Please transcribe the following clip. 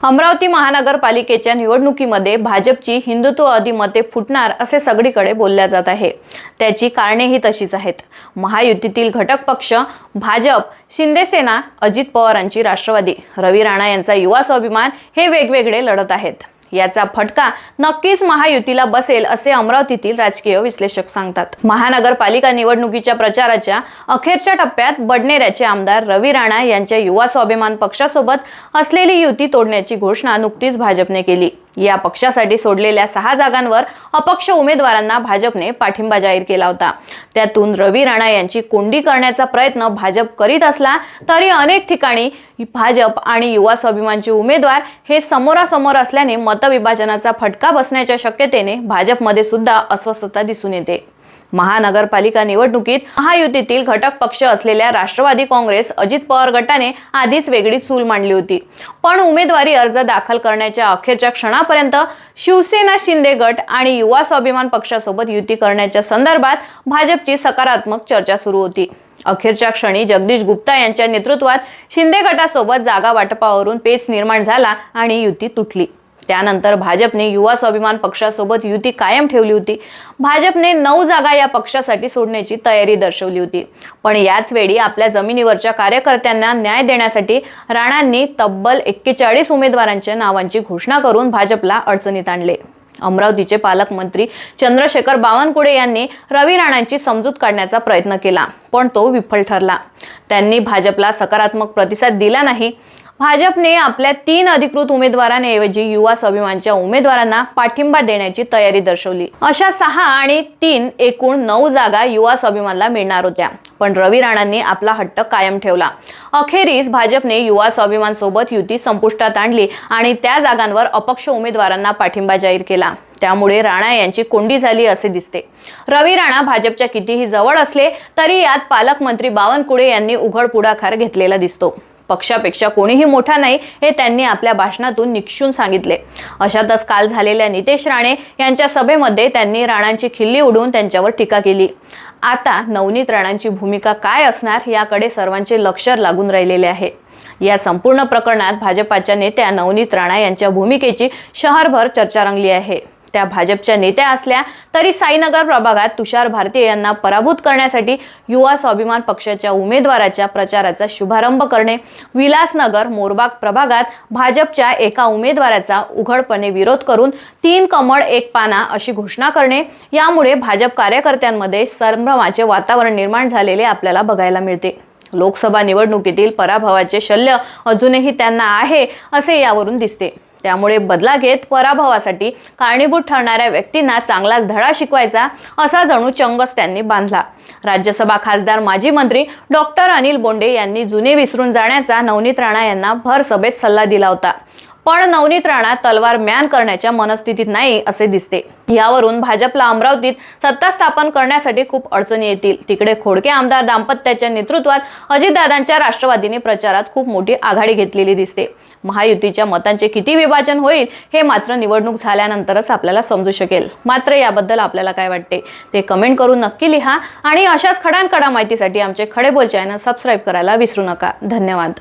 अमरावती महानगरपालिकेच्या निवडणुकीमध्ये भाजपची हिंदुत्ववादी मते फुटणार असे सगळीकडे बोलल्या जात आहे. त्याची कारणेही तशीच आहेत. महायुतीतील घटक पक्ष भाजप शिंदेसेना अजित पवारांची राष्ट्रवादी. रवी राणा यांचा युवा स्वाभिमान हे वेगवेगळे लढत आहेत. याचा फटका नक्कीच महायुतीला बसेल असे अमरावतीतील राजकीय विश्लेषक सांगतात. महानगरपालिका निवडणुकीच्या प्रचाराच्या अखेरच्या टप्प्यात बडनेऱ्याचे आमदार रवी राणा यांच्या युवा स्वाभिमान पक्षासोबत असलेली युती तोडण्याची घोषणा नुकतीच भाजपने केली. या पक्षासाठी सोडलेल्या सहा जागांवर अपक्ष उमेदवारांना भाजपने पाठिंबा जाहीर केला होता. त्यातून रवी राणा यांची कोंडी करण्याचा प्रयत्न भाजप करीत असला तरी अनेक ठिकाणी भाजप आणि युवा स्वाभिमानचे उमेदवार हे समोरासमोर असल्याने मतविभाजनाचा फटका बसण्याच्या शक्यतेने भाजपमध्ये सुद्धा अस्वस्थता दिसून येते. महानगरपालिका निवडणुकीत महायुतीतील घटक पक्ष असलेल्या राष्ट्रवादी काँग्रेस अजित पवार गटाने आधीच वेगळी चूल मांडली होती. पण उमेदवारी अर्ज दाखल करण्याच्या अखेरच्या क्षणापर्यंत शिवसेना शिंदे गट आणि युवा स्वाभिमान पक्षासोबत युती करण्याच्या संदर्भात भाजपची सकारात्मक चर्चा सुरू होती. अखेरच्या क्षणी जगदीश गुप्ता यांच्या नेतृत्वात शिंदे गटासोबत जागा वाटपावरून पेच निर्माण झाला आणि युती तुटली. त्यानंतर भाजपने युवा स्वाभिमान पक्षासोबत युती कायम ठेवली होती. भाजपने नऊ जागा या पक्षासाठी सोडण्याची तयारी दर्शवली होती. पण याच वेळी आपल्या जमिनीवरच्या कार्यकर्त्यांना न्याय देण्यासाठी राणांनी तब्बल एक्केचाळीस उमेदवारांच्या नावांची घोषणा करून भाजपला अडचणीत आणले. अमरावतीचे पालकमंत्री चंद्रशेखर बावनकुळे यांनी रवी राणांची समजूत काढण्याचा प्रयत्न केला पण तो विफल ठरला. त्यांनी भाजपला सकारात्मक प्रतिसाद दिला नाही. भाजपने आपल्या तीन अधिकृत उमेदवारांऐवजी युवा स्वाभिमानच्या उमेदवारांना पाठिंबा देण्याची तयारी दर्शवली. अशा सहा आणि तीन एकूण नऊ जागा युवा स्वाभिमानला मिळणार होत्या. पण रवी राणांनी आपला हट्ट कायम ठेवला. अखेरीस भाजपने युवा स्वाभिमान सोबत युती संपुष्टात आणली आणि त्या जागांवर अपक्ष उमेदवारांना पाठिंबा जाहीर केला. त्यामुळे राणा यांची कोंडी झाली असे दिसते. रवी राणा भाजपच्या कितीही जवळ असले तरी यात पालकमंत्री बावनकुळे यांनी उघड पुढाकार घेतलेला दिसतो. पक्षापेक्षा कोणीही मोठा नाही हे त्यांनी आपल्या भाषणातून निक्षून सांगितले. अशातच काल झालेल्या नितेश राणे यांच्या सभेमध्ये त्यांनी राणांची खिल्ली उडवून त्यांच्यावर टीका केली. आता नवनीत राणांची भूमिका काय असणार याकडे सर्वांचे लक्ष लागून राहिलेले आहे. या संपूर्ण प्रकरणात भाजपाच्या नेत्या नवनीत राणा यांच्या भूमिकेची शहरभर चर्चा रंगली आहे. त्या भाजपच्या नेत्या असल्या तरी साईनगर प्रभागात तुषार भारतीय यांना पराभूत करण्यासाठी युवा स्वाभिमान पक्षाच्या उमेदवाराच्या प्रचाराचा शुभारंभ करणे. विलासनगर मोरबाग प्रभागात भाजपच्या एका उमेदवाराचा उघडपणे विरोध करून तीन कमळ एक पाना अशी घोषणा करणे. यामुळे भाजप कार्यकर्त्यांमध्ये संभ्रमाचे वातावरण निर्माण झालेले आपल्याला बघायला मिळते. लोकसभा निवडणुकीतील पराभवाचे शल्य अजूनही त्यांना आहे असे यावरून दिसते. त्यामुळे बदला घेत पराभवासाठी कारणीभूत ठरणाऱ्या व्यक्तींना चांगलाच धडा शिकवायचा असा जणू चंगस त्यांनी बांधला. राज्यसभा खासदार माजी मंत्री डॉक्टर अनिल बोंडे यांनी जुने विसरून जाण्याचा नवनीत राणा यांना भर सभेत सल्ला दिला होता. पण नवनीत राणा तलवार म्यान करण्याच्या मनस्थितीत नाही असे दिसते. यावरून भाजपला अमरावतीत सत्ता स्थापन करण्यासाठी खूप अडचणी येतील. तिकडे खोडके आमदार दाम्पत्याच्या नेतृत्वात अजितदादांच्या राष्ट्रवादीने प्रचारात खूप मोठी आघाडी घेतलेली दिसते. महायुतीच्या मतांचे किती विभाजन होईल हे मात्र निवडणूक झाल्यानंतरच आपल्याला समजू शकेल. मात्र याबद्दल आपल्याला काय वाटते? ते कमेंट करून नक्की लिहा आणि अशाच खडानखडा माहितीसाठी आमचे खडे बोल चॅनल सबस्क्राईब करायला विसरू नका. धन्यवाद.